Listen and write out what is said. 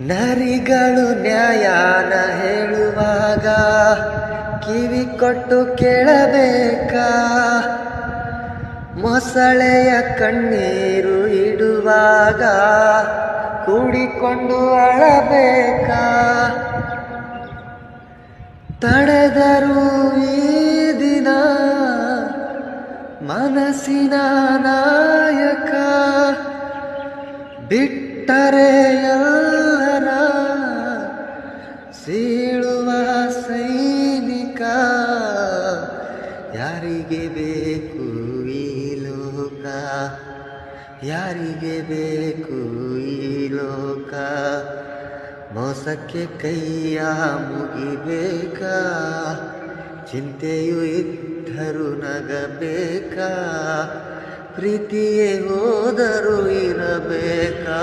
ನರಿಗಳು ನ್ಯಾಯಾನ ಹೇಳುವಾಗ ಕಿವಿ ಕೊಟ್ಟು ಕೇಳಬೇಕಾ? ಮೊಸಳೆಯ ಕಣ್ಣೀರು ಇಡುವಾಗ ಕೂಡಿಕೊಂಡು ಅಳಬೇಕಾ? ತಡೆದರು ಈ ದಿನ ಮನಸ್ಸಿನ ನಾಯಕ ಬಿಟ್ಟರೆ ಎಲ್ಲರ ಸೀಳುವ ಸೈನಿಕ, ಯಾರಿಗೆ ಬೇಕು ಈ ಲೋಕ? ಯಾರಿಗೆ ಬೇಕು ಈ ಲೋಕ? ಮೋಸಕ್ಕೆ ಕೈಯ ಮುಗಿಬೇಕಾ? ಚಿಂತೆಯು ಇದ್ದರೂ ನಗಬೇಕಾ? ಪ್ರೀತಿಯೇ ಹೋದರೂ ಇರಬೇಕಾ?